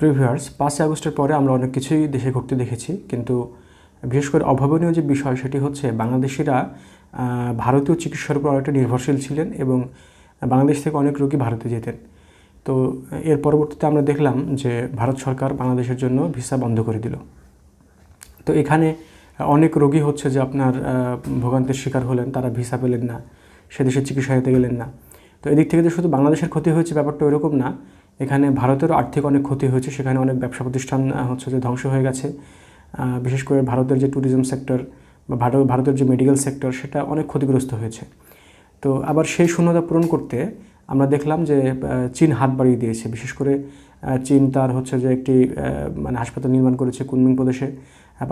প্রিভিয়ার্স পাঁচই আগস্টের পরে আমরা অনেক কিছুই দেশে ঘটতে দেখেছি, কিন্তু বিশেষ করে অভাবনীয় যে বিষয় সেটি হচ্ছে বাংলাদেশিরা ভারতীয় চিকিৎসার উপর অনেকটা নির্ভরশীল ছিলেন এবং বাংলাদেশ থেকে অনেক রোগী ভারতে যেতেন। তো, এর পরবর্তীতে আমরা দেখলাম যে ভারত সরকার বাংলাদেশের জন্য ভিসা বন্ধ করে দিল। তো এখানে অনেক রোগী হচ্ছে যে আপনার ভোগান্তের শিকার হলেন, তারা ভিসা পেলেন না, সে দেশে চিকিৎসা নিতে গেলেন না। তো এদিক থেকে যে শুধু বাংলাদেশের ক্ষতি হয়েছে ব্যাপারটা ওইরকম না এখানে ভারতেরও আর্থিক অনেক ক্ষতি হয়েছে, সেখানে অনেক ব্যবসা প্রতিষ্ঠান হচ্ছে যে ধ্বংস হয়ে গেছে। বিশেষ করে ভারতের যে ট্যুরিজম সেক্টর বা ভারত ভারতের যে মেডিকেল সেক্টর সেটা অনেক ক্ষতিগ্রস্ত হয়েছে। তো আবার সেই শূন্যতা পূরণ করতে আমরা দেখলাম যে চীন হাত বাড়িয়ে দিয়েছে। বিশেষ করে চীন তার হচ্ছে যে একটি মানে হাসপাতাল নির্মাণ করেছে কুনমিং প্রদেশে।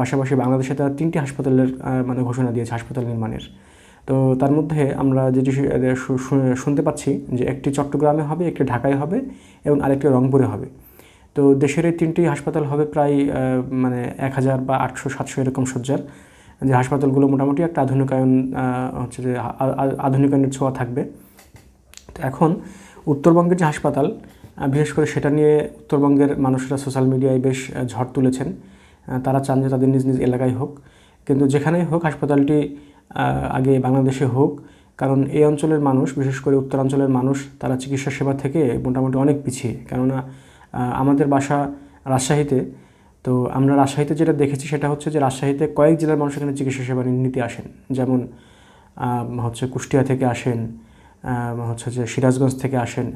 পাশাপাশি বাংলাদেশে তারা তিনটি হাসপাতালের মানে ঘোষণা দিয়েছে হাসপাতাল নির্মাণের। তো তার মধ্যে আমরা যেটি শুনতে পাচ্ছি যে একটি চট্টগ্রামে হবে, একটি ঢাকায় হবে এবং আরেকটি রংপুরে হবে। তো দেশের এই তিনটি হাসপাতাল হবে প্রায় মানে এক হাজার বা আটশো, সাতশো এরকম সজ্জার যে হাসপাতালগুলো মোটামুটি একটা আধুনিকায়ন হচ্ছে যে আধুনিকায়নের ছোঁয়া থাকবে। তো এখন উত্তরবঙ্গের যে হাসপাতাল বিশেষ করে সেটা নিয়ে উত্তরবঙ্গের মানুষরা সোশ্যাল মিডিয়ায় বেশ ঝড় তুলেছেন। তারা চান যে তাদের নিজ নিজ এলাকায় হোক। কিন্তু যেখানেই হোক হাসপাতালটি আগে বাংলাদেশে হোক কারণ এই অঞ্চলের মানুষ বিশেষ করে উত্তরাঞ্চলের মানুষ তারা চিকিৎসা সেবা থেকে মোটামুটি অনেক পিছিয়ে। কেননা আমাদের বাসা রাজশাহীতে তো আমরা রাজশাহীতে যেটা দেখেছি সেটা হচ্ছে যে রাজশাহীতে কয়েক জেলার মানুষ এখানে চিকিৎসা সেবা নিতে আসেন। যেমন হচ্ছে কুষ্টিয়া থেকে আসেন হচ্ছে যে সিরাজগঞ্জ থেকে আসেন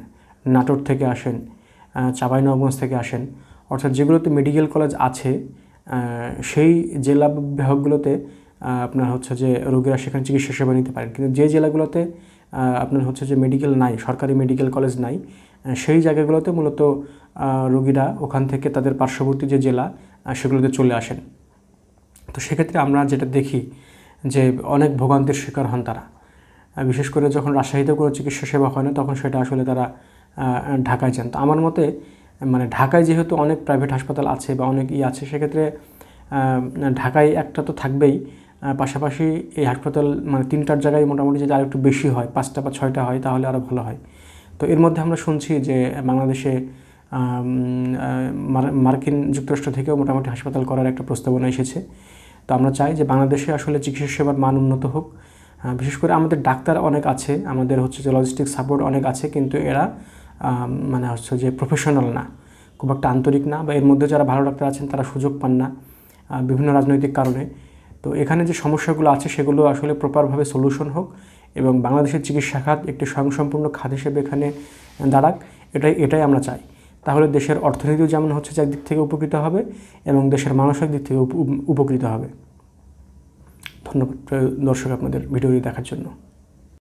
নাটোর থেকে আসেন আহ, চাঁপাইনবাবগঞ্জ থেকে আসেন। অর্থাৎ যেগুলোতে মেডিকেল কলেজ আছে সেই জেলা বিভাগগুলোতে আপনার হচ্ছে যে রোগীরা সেখানে চিকিৎসা সেবা নিতে পারেন। কিন্তু যে জেলাগুলোতে আপনার হচ্ছে যে মেডিকেল নাই, সরকারি মেডিকেল কলেজ নাই সেই জায়গাগুলোতে মূলত রোগীরা ওখান থেকে তাদের পার্শ্ববর্তী যে জেলা সেগুলোতে চলে আসেন। তো সেক্ষেত্রে আমরা যেটা দেখি যে অনেক ভোগান্তির শিকার হন তারা। বিশেষ করে যখন রাজশাহীতে কোনো চিকিৎসা সেবা হয় না, তখন সেটা আসলে তারা ঢাকায় যান। তো আমার মতে মানে ঢাকায় যেহেতু অনেক প্রাইভেট হাসপাতাল আছে বা অনেক ই আছে, সেক্ষেত্রে ঢাকায় একটা তো থাকবেই পাশাপাশি এই হাসপাতাল মানে তিনটার জায়গায় মোটামুটি যদি আরেকটু বেশি হয়, পাঁচটা বা ছয়টা হয়, তাহলে আরও ভালো হয়। তো এর মধ্যে আমরা শুনছি যে বাংলাদেশে মার্কিন যুক্তরাষ্ট্র থেকেও মোটামুটি হাসপাতাল করার একটা প্রস্তাবনা এসেছে। তো আমরা চাই যে বাংলাদেশে আসলে চিকিৎসা সেবার মান উন্নত হোক। বিশেষ করে আমাদের ডাক্তার অনেক আছে, আমাদের হচ্ছে যে লজিস্টিক সাপোর্ট অনেক আছে, কিন্তু এরা মানে হচ্ছে যে প্রফেশনাল না, খুব একটা আন্তরিক না বা এর মধ্যে যারা ভালো ডাক্তার আছেন তারা সুযোগ পান না বিভিন্ন রাজনৈতিক কারণে। তো এখানে যে সমস্যাগুলো আছে সেগুলো আসলে প্রপারভাবে সলিউশন হোক এবং বাংলাদেশের চিকিৎসা খাত একটি স্বয়ংসম্পূর্ণ খাত হিসেবে এখানে দাঁড়াক, এটাই এটাই আমরা চাই। তাহলে দেশের অর্থনীতিও যেমন হচ্ছে একদিক থেকে উপকৃত হবে এবং দেশের মানসিক দিক থেকে উপ- উপকৃত হবে। ধন্যবাদ দর্শক, আপনাদের ভিডিওটি দেখার জন্য।